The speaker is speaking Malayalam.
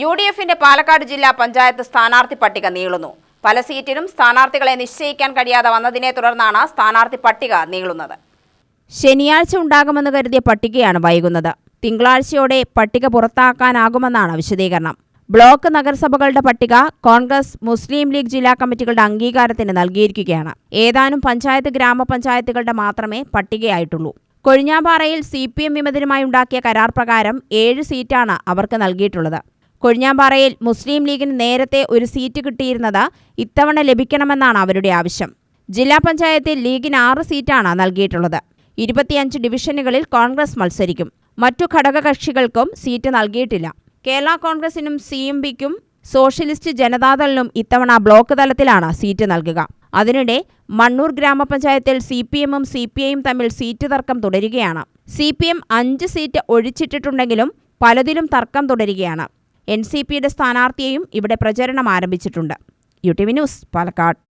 യു ഡി എഫിന്റെ പാലക്കാട് ജില്ലാ പഞ്ചായത്ത് സ്ഥാനാർത്ഥി പട്ടിക നീളുന്നു. പല സീറ്റിലും സ്ഥാനാർത്ഥികളെ നിശ്ചയിക്കാൻ കഴിയാതെ വന്നതിനെ തുടർന്നാണ് സ്ഥാനാർത്ഥി പട്ടിക നീളുന്നത്. ശനിയാഴ്ച ഉണ്ടാകുമെന്ന് കരുതിയ പട്ടികയാണ് വൈകുന്നത്. തിങ്കളാഴ്ചയോടെ പട്ടിക പുറത്താക്കാനാകുമെന്നാണ് വിശദീകരണം. ബ്ലോക്ക് നഗരസഭകളുടെ പട്ടിക കോൺഗ്രസ് മുസ്ലിം ലീഗ് ജില്ലാ കമ്മിറ്റികളുടെ അംഗീകാരത്തിന് നൽകിയിരിക്കുകയാണ്. ഏതാനും പഞ്ചായത്ത് ഗ്രാമപഞ്ചായത്തുകളുടെ മാത്രമേ പട്ടികയായിട്ടുള്ളൂ. കൊഴിഞ്ഞാമ്പാറയിൽ സി പി എം വിമതരുമായി ഉണ്ടാക്കിയ കരാർ പ്രകാരം ഏഴ് സീറ്റാണ് അവർക്ക് നൽകിയിട്ടുള്ളത്. കൊഴിഞ്ഞാമ്പാറയിൽ മുസ്ലിം ലീഗിന് നേരത്തെ ഒരു സീറ്റ് കിട്ടിയിരുന്നത് ഇത്തവണ ലഭിക്കണമെന്നാണ് അവരുടെ ആവശ്യം. ജില്ലാ പഞ്ചായത്തിൽ ലീഗിന് ആറ് സീറ്റാണ് നൽകിയിട്ടുള്ളത്. ഇരുപത്തിയഞ്ച് ഡിവിഷനുകളിൽ കോൺഗ്രസ് മത്സരിക്കും. മറ്റു ഘടകകക്ഷികൾക്കും സീറ്റ് നൽകിയിട്ടില്ല. കേരള കോൺഗ്രസിനും സി എം പിക്കും സോഷ്യലിസ്റ്റ് ജനതാദളിനും ഇത്തവണ ബ്ലോക്ക് തലത്തിലാണ് സീറ്റ് നൽകുക. അതിനിടെ മണ്ണൂർ ഗ്രാമപഞ്ചായത്തിൽ സി പി എമ്മും സി പി ഐയും തമ്മിൽ സീറ്റ് തർക്കം തുടരുകയാണ്. സി പി എം അഞ്ച് സീറ്റ് ഒഴിച്ചിട്ടിട്ടുണ്ടെങ്കിലും പലതിലും തർക്കം തുടരുകയാണ്. എൻ സി പിയുടെ സ്ഥാനാർത്ഥിയെയും ഇവിടെ പ്രചരണം ആരംഭിച്ചിട്ടുണ്ട്. U T V news Palakkad.